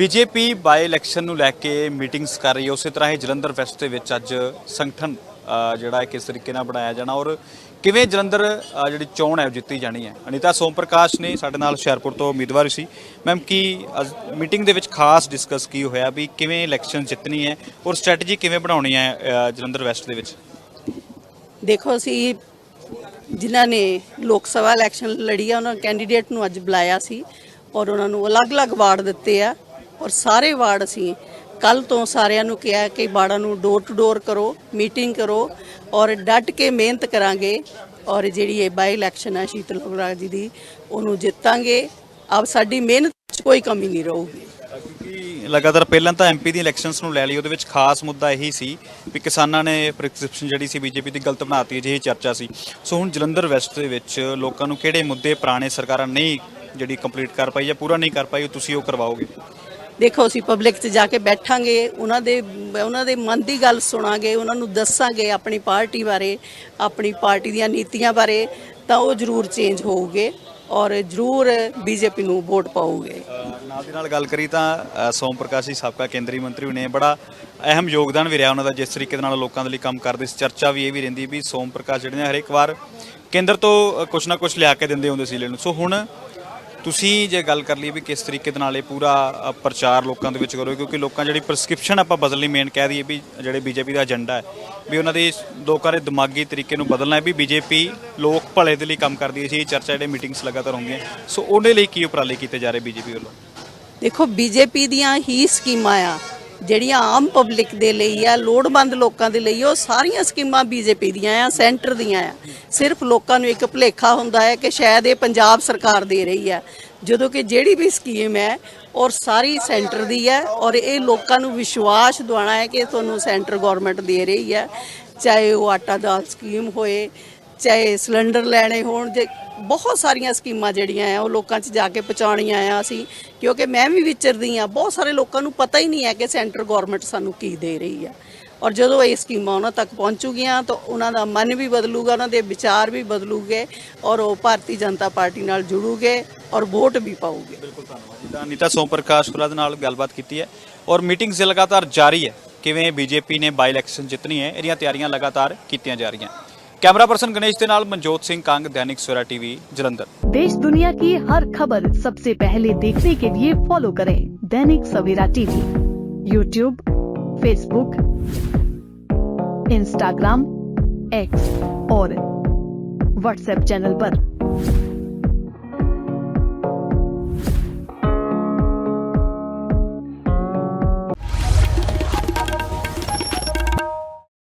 BJP ਬਾਈ election ਨੂੰ ਲੈ ਕੇ meetings ਕਰ ਰਹੀ ਹੈ। ਉਸੇ ਤਰ੍ਹਾਂ ਹੀ ਜਲੰਧਰ ਵੈਸਟ ਦੇ ਵਿੱਚ ਅੱਜ ਸੰਗਠਨ ਜਿਹੜਾ ਕਿਸ ਤਰੀਕੇ ਨਾਲ ਬਣਾਇਆ ਜਾਣਾ ਔਰ ਕਿਵੇਂ ਜਲੰਧਰ ਜਿਹੜੀ ਚੋਣ ਹੈ ਉਹ ਜਿੱਤੀ ਜਾਣੀ ਹੈ। ਅਨੀਤਾ ਸੋਮ ਪ੍ਰਕਾਸ਼ ਨੇ ਸਾਡੇ ਨਾਲ ਹੁਸ਼ਿਆਰਪੁਰ ਤੋਂ ਉਮੀਦਵਾਰ ਸੀ। ਮੈਮ, ਕੀ ਮੀਟਿੰਗ ਦੇ ਵਿੱਚ ਖਾਸ ਡਿਸਕਸ ਕੀ ਹੋਇਆ ਵੀ ਕਿਵੇਂ ਇਲੈਕਸ਼ਨ ਜਿੱਤਣੀ ਹੈ ਔਰ ਸਟ੍ਰੈਟਜੀ ਕਿਵੇਂ ਬਣਾਉਣੀ ਹੈ ਜਲੰਧਰ ਵੈਸਟ ਦੇ ਵਿੱਚ? ਦੇਖੋ, ਅਸੀਂ ਜਿਨ੍ਹਾਂ ਨੇ ਲੋਕ ਸਭਾ ਇਲੈਕਸ਼ਨ ਲੜੀ ਆ, ਉਹਨਾਂ ਕੈਂਡੀਡੇਟ ਨੂੰ ਅੱਜ ਬੁਲਾਇਆ ਸੀ ਔਰ ਉਹਨਾਂ ਨੂੰ ਅਲੱਗ-ਅਲੱਗ ਵਾਰਡ ਦਿੱਤੇ ਆ। ਔਰ ਸਾਰੇ ਵਾਰਡ ਅਸੀਂ ਕੱਲ ਤੋਂ ਸਾਰਿਆਂ ਨੂੰ ਕਿਹਾ ਕਿ ਵਾਰਡਾਂ ਨੂੰ ਡੋਰ ਟੂ ਡੋਰ ਕਰੋ ਮੀਟਿੰਗ ਕਰੋ ਔਰ ਡਟ ਕੇ ਮਿਹਨਤ ਕਰਾਂਗੇ ਔਰ ਜਿਹੜੀ ਇਹ ਬਾਈ ਇਲੈਕਸ਼ਨ ਹੈ ਸ਼ੀਤਲ ਬਰਾੜ ਜੀ ਦੀ, ਉਹਨੂੰ ਜਿੱਤਾਂਗੇ। ਆਪ ਸਾਡੀ ਮਿਹਨਤ 'ਚ ਕੋਈ ਕਮੀ ਨਹੀਂ ਰਹੂਗੀ। ਕਿਉਂਕਿ ਲਗਾਤਾਰ ਪਹਿਲਾਂ ਤਾਂ ਐਮਪੀ ਦੀ ਇਲੈਕਸ਼ਨਸ ਨੂੰ ਲੈ ਲਈ, ਉਹਦੇ ਵਿੱਚ ਖਾਸ ਮੁੱਦਾ ਇਹੀ ਸੀ ਵੀ ਕਿਸਾਨਾਂ ਨੇ ਪ੍ਰਿਸਕ੍ਰਿਪਸ਼ਨ ਜਿਹੜੀ ਸੀ ਬੀਜੇਪੀ ਦੀ ਗਲਤ ਬਣਾਤੀ, ਅਜਿਹੀ ਚਰਚਾ ਸੀ। ਸੋ ਹੁਣ ਜਲੰਧਰ ਵੈਸਟ ਦੇ ਵਿੱਚ ਲੋਕਾਂ ਨੂੰ ਕਿਹੜੇ ਮੁੱਦੇ ਪੁਰਾਣੇ ਸਰਕਾਰਾਂ ਨਹੀਂ ਜਿਹੜੀ ਕੰਪਲੀਟ ਕਰ ਪਾਈ ਜਾਂ ਪੂਰਾ ਨਹੀਂ ਕਰ ਪਾਈ, ਉਹ ਤੁਸੀਂ ਉਹ ਕਰਵਾਓਗੇ? ਦੇਖੋ, ਅਸੀਂ ਪਬਲਿਕ 'ਚ ਜਾ ਕੇ ਬੈਠਾਂਗੇ, ਉਹਨਾਂ ਦੇ ਉਹਨਾਂ ਦੇ ਮਨ ਦੀ ਗੱਲ ਸੁਣਾਂਗੇ, ਉਹਨਾਂ ਨੂੰ ਦੱਸਾਂਗੇ ਆਪਣੀ ਪਾਰਟੀ ਬਾਰੇ, ਆਪਣੀ ਪਾਰਟੀ ਦੀਆਂ ਨੀਤੀਆਂ ਬਾਰੇ, ਤਾਂ ਉਹ ਜ਼ਰੂਰ ਚੇਂਜ ਹੋਊਗੇ ਔਰ ਜ਼ਰੂਰ ਬੀਜੇਪੀ ਨੂੰ ਵੋਟ ਪਾਉਗੇ ਨਾਲ ਦੇ ਨਾਲ ਗੱਲ ਕਰੀ ਤਾਂ ਸੋਮ ਪ੍ਰਕਾਸ਼ ਜੀ, ਸਾਬਕਾ ਕੇਂਦਰੀ ਮੰਤਰੀ ਨੇ, ਬੜਾ ਅਹਿਮ ਯੋਗਦਾਨ ਵੀ ਰਿਹਾ ਉਹਨਾਂ ਦਾ, ਜਿਸ ਤਰੀਕੇ ਦੇ ਨਾਲ ਲੋਕਾਂ ਦੇ ਲਈ ਕੰਮ ਕਰਦੇ ਸੀ, ਚਰਚਾ ਵੀ ਇਹ ਵੀ ਰਹਿੰਦੀ ਵੀ ਸੋਮ ਪ੍ਰਕਾਸ਼ ਜਿਹੜੇ ਨੇ ਹਰੇਕ ਵਾਰ ਕੇਂਦਰ ਤੋਂ ਕੁਛ ਨਾ ਕੁਛ ਲਿਆ ਕੇ ਦਿੰਦੇ ਹੁੰਦੇ ਸੀ ਲੈਣ ਨੂੰ। ਸੋ ਹੁਣ ਤੁਸੀਂ ਜੇ ਗੱਲ ਕਰ ਲਈ ਵੀ ਕਿਸ ਤਰੀਕੇ ਦੇ ਨਾਲ ਇਹ ਪੂਰਾ ਅ, ਪ੍ਰਚਾਰ ਲੋਕਾਂ ਦੇ ਵਿੱਚ ਕਰੋ ਕਿਉਂਕਿ ਲੋਕਾਂ ਜਿਹੜੀ ਪ੍ਰਸਕ੍ਰਿਪਸ਼ਨ ਆਪਾਂ ਬਦਲਣੀ ਮੇਨ ਕਹਿ ਦਈਏ ਵੀ ਜਿਹੜੇ ਬੀਜੇਪੀ ਦਾ ਏਜੰਡਾ ਹੈ ਵੀ ਉਹਨਾਂ ਦੇ ਲੋਕਾਂ ਦੇ ਦਿਮਾਗੀ ਤਰੀਕੇ ਨੂੰ ਬਦਲਣਾ ਹੈ ਵੀ ਬੀਜੇਪੀ ਲੋਕ ਭਲੇ ਦੇ ਲਈ ਕੰਮ ਕਰਦੀ ਹੈ ਸੀ ਇਹ ਚਰਚਾ ਜਿਹੜੇ ਮੀਟਿੰਗਸ ਲਗਾਤਾਰ ਹੁੰਦੀਆਂ ਸੋ ਉਹਦੇ ਲਈ ਕੀ ਉਪਰਾਲੇ ਕੀਤੇ ਜਾ ਰਹੇ ਬੀਜੇਪੀ ਵੱਲੋਂ? ਦੇਖੋ ਬੀਜੇਪੀ ਦੀਆਂ ਹੀ ਸਕੀਮਾਂ ਆ। ਜਿਹੜੀਆਂ ਆਮ ਪਬਲਿਕ ਦੇ ਲਈ ਆ, ਲੋੜਵੰਦ ਲੋਕਾਂ ਦੇ ਲਈ, ਉਹ ਸਾਰੀਆਂ ਸਕੀਮਾਂ ਬੀਜੇਪੀ ਦੀਆਂ ਆ, ਸੈਂਟਰ ਦੀਆਂ ਆ। ਸਿਰਫ ਲੋਕਾਂ ਨੂੰ ਇੱਕ ਭੁਲੇਖਾ ਹੁੰਦਾ ਹੈ ਕਿ ਸ਼ਾਇਦ ਇਹ ਪੰਜਾਬ ਸਰਕਾਰ ਦੇ ਰਹੀ ਹੈ ਜਦੋਂ ਕਿ ਜਿਹੜੀ ਵੀ ਸਕੀਮ ਹੈ, ਔਰ ਸਾਰੀ ਸੈਂਟਰ ਦੀ ਹੈ, ਔਰ ਇਹ ਲੋਕਾਂ ਨੂੰ ਵਿਸ਼ਵਾਸ ਦਿਵਾਉਣਾ ਹੈ ਕਿ ਤੁਹਾਨੂੰ ਸੈਂਟਰ ਗਵਰਨਮੈਂਟ ਦੇ ਰਹੀ ਹੈ। ਚਾਹੇ ਉਹ ਆਟਾ ਦਾਲ ਸਕੀਮ ਹੋਏ ਚਾਹੇ ਸਿਲੰਡਰ ਲੈਣੇ ਹੋਣ ਜੇ, ਬਹੁਤ ਸਾਰੀਆਂ ਸਕੀਮਾਂ ਜਿਹੜੀਆਂ ਆ, ਉਹ ਲੋਕਾਂ 'ਚ ਜਾ ਕੇ ਪਹੁੰਚਾਉਣੀਆਂ ਆ ਅਸੀਂ, ਕਿਉਂਕਿ ਮੈਂ ਵੀ ਵਿਚਰਦੀ ਆ ਬਹੁਤ ਸਾਰੇ ਲੋਕਾਂ ਨੂੰ ਪਤਾ ਹੀ ਨਹੀਂ ਹੈ ਕਿ ਸੈਂਟਰ ਗਵਰਨਮੈਂਟ ਸਾਨੂੰ ਕੀ ਦੇ ਰਹੀ ਆ। ਔਰ ਜਦੋਂ ਇਹ ਸਕੀਮਾਂ ਉਹਨਾਂ ਤੱਕ ਪਹੁੰਚੂਗੀਆਂ, ਤਾਂ ਉਹਨਾਂ ਦਾ ਮਨ ਵੀ ਬਦਲੂਗਾ, ਉਹਨਾਂ ਦੇ ਵਿਚਾਰ ਵੀ ਬਦਲੂਗੇ, ਔਰ ਉਹ ਭਾਰਤੀ ਜਨਤਾ ਪਾਰਟੀ ਨਾਲ ਜੁੜੂਗੇ, ਔਰ ਵੋਟ ਵੀ ਪਾਉਗੇ ਬਿਲਕੁਲ ਧੰਨਵਾਦ ਜਿੱਦਾਂ ਨੀਤਾ ਸੋਮ ਪ੍ਰਕਾਸ਼ ਖੁਰਾ ਦੇ ਨਾਲ ਗੱਲਬਾਤ ਕੀਤੀ ਹੈ, ਔਰ ਮੀਟਿੰਗਸ ਲਗਾਤਾਰ ਜਾਰੀ ਹੈ, ਕਿਵੇਂ ਬੀਜੇਪੀ ਨੇ ਬਾਈ ਇਲੈਕਸ਼ਨ ਜਿੱਤਣੀ ਹੈ, ਇਹਦੀਆਂ ਤਿਆਰੀਆਂ ਲਗਾਤਾਰ ਕੀਤੀਆਂ ਜਾ ਰਹੀਆਂ। कैमरा पर्सन गणेश के मनजोत सिंह कांग, दैनिक सवेरा टीवी, जलंधर। देश दुनिया की हर खबर सबसे पहले देखने के लिए फॉलो करें Dainik Savera TV. YouTube Facebook Instagram X और व्हाट्सएप चैनल आरोप